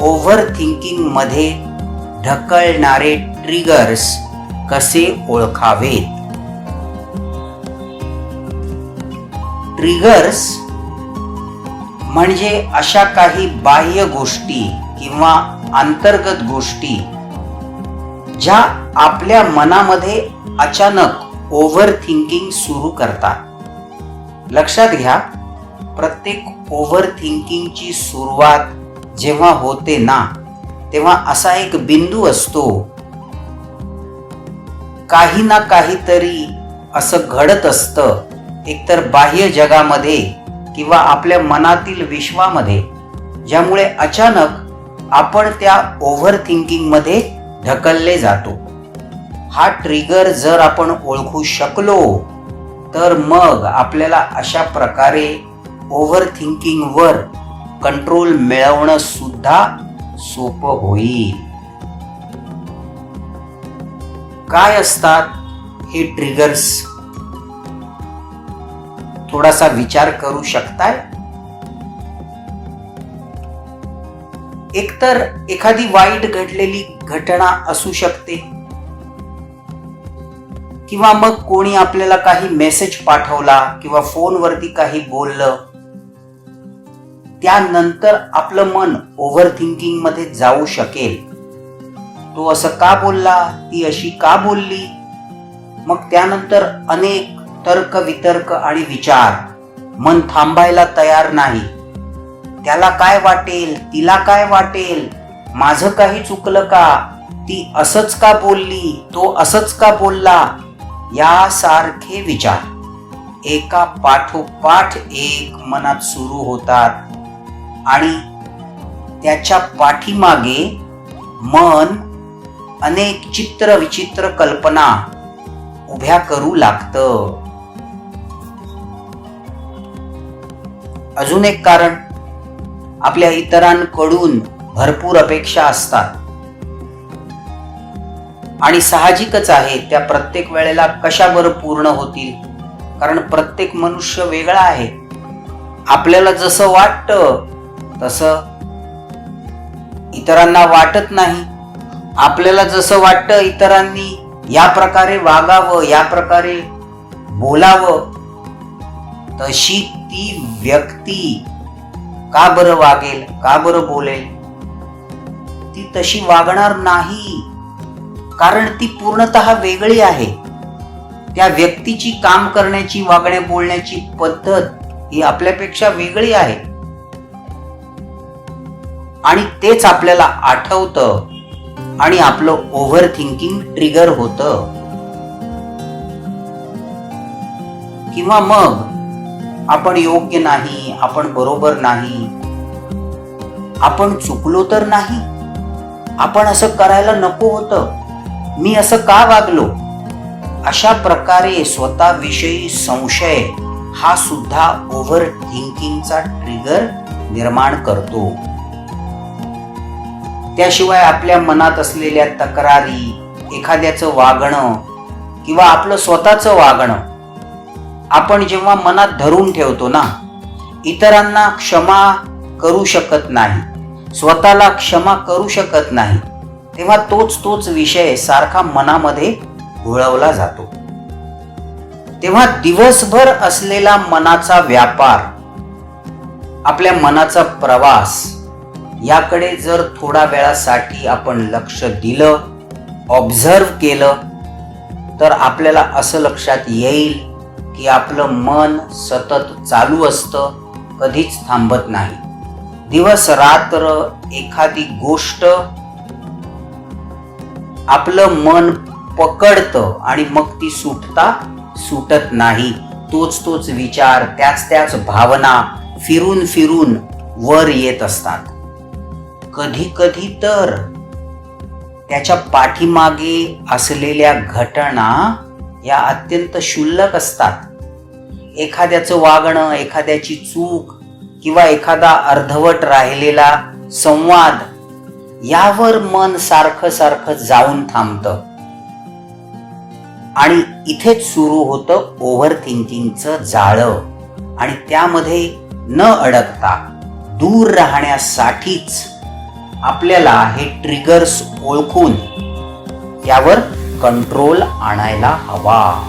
Over थिंकिंगमध्ये ढकलणारे triggers कसे ओळखावेत? Triggers म्हणजे अशा काही बाह्य गोष्टी किंवा अंतर्गत गोष्टी ज्या आपल्या मनामध्ये अचानक ओव्हर थिंकिंग सुरू करतात. लक्षात घ्या प्रत्येक ओव्हर थिंकिंगची सुरुवात जेव्हा होते ना तेव्हा असा एक बिंदू असतो. काही ना काहीतरी असं घडत असतं. एकतर बाह्य जगामध्ये किंवा आपल्या मनातील विश्वामध्ये ज्यामुळे अचानक आपण त्या ओव्हर थिंकिंगमध्ये ढकलले जातो. हा ट्रिगर जर आपण ओळखू शकलो तर मग आपल्याला अशा प्रकारे ओव्हर थिंकिंगवर कंट्रोल मिळवणं सुद्धा सोपं होईल. काय असतात? हे ट्रिगर्स थोडासा विचार करू शकताय? एकतर एखादी वाईट घडलेली घटना असू शकते. किंवा मग कोणी आपल्याला काही मेसेज पाठवला किंवा फोनवरती काही बोललं. त्यानंतर आपलं मन ओव्हर थिंकिंगमध्ये जाऊ शकेल. तो असं का बोलला? ती अशी का बोलली? मग त्यानंतर अनेक तर्क वितर्क आणि विचार. मन थांबायला तयार नाही. त्याला काय वाटेल? तिला काय वाटेल? माझं काही चुकलं का? ती असंच का बोलली? तो असंच का बोलला? यासारखे विचार. एका पाठोपाठ एक मनात सुरू होतात. आणि त्याच्या पाठीमागे मन अनेक चित्र विचित्र कल्पना उभ्या करू लागतं. अजून एक कारण आपल्या इतरांकडून भरपूर अपेक्षा असतात. आणि साहजिकच आहे त्या प्रत्येक वेळेला कशावर पूर्ण होतील? कारण प्रत्येक मनुष्य वेगळा आहे. आपल्याला जसं वाटतं तसं इतरांना वाटत नाही. आपल्याला जसं वाटतं इतरांनी या प्रकारे वागावं या प्रकारे बोलावं तशी ती व्यक्ती का बरं वागेल का बरं बोलेल? ती तशी वागणार नाही. कारण ती पूर्णतः वेगळी आहे. त्या व्यक्तीची काम करण्याची वागण्या बोलण्याची पद्धत ही आपल्यापेक्षा वेगळी आहे. आणि तेच आपल्याला आठवतं आणि आपलं ओव्हर थिंकिंग ट्रिगर होतं. किंवा मग आपण योग्य नाही आपण बरोबर नाही आपण चुकलो तर नाही. आपण असं करायला नको होतं. मी असं का वागलो? अशा प्रकारे स्वतःविषयी संशय हा सुद्धा ओव्हर थिंकिंगचा ट्रिगर निर्माण करतो. त्याशिवाय आपल्या मनात असलेल्या तक्रारी एखाद्याचं वागणं किंवा आपलं स्वतःचं वागणं आपण जेव्हा मनात धरून ठेवतो ना इतरांना क्षमा करू शकत नाही स्वतःला क्षमा करू शकत नाही तेव्हा तोच तोच विषय सारखा मनामध्ये घोळवला जातो. तेव्हा दिवसभर असलेला मनाचा व्यापार आपल्या मनाचा प्रवास याकडे जर थोडा वेळासाठी आपण लक्ष दिलं ऑब्झर्व केलं तर आपल्याला असं लक्षात येईल की आपलं मन सतत चालू असतं कधीच थांबत नाही. दिवस रात्र एखादी गोष्ट आपलं मन पकडतं आणि मग ती सुटता सुटत नाही. तोच तोच विचार त्याच त्याच भावना फिरून फिरून वर येत असतात. कधी कधी तर त्याच्या पाठीमागे असलेल्या घटना या अत्यंत क्षुल्लक असतात. एखाद्याचं वागणं एखाद्याची चूक किंवा एखादा अर्धवट राहिलेला संवाद यावर मन सारखं सारखं जाऊन थांबतं. आणि इथेच सुरू होतं ओव्हर थिंकिंगचं जाळं. आणि त्यामध्ये न अडकता दूर राहण्यासाठीच आपल्याला हे ट्रिगर्स ओळखून त्यावर कंट्रोल आणायला हवा.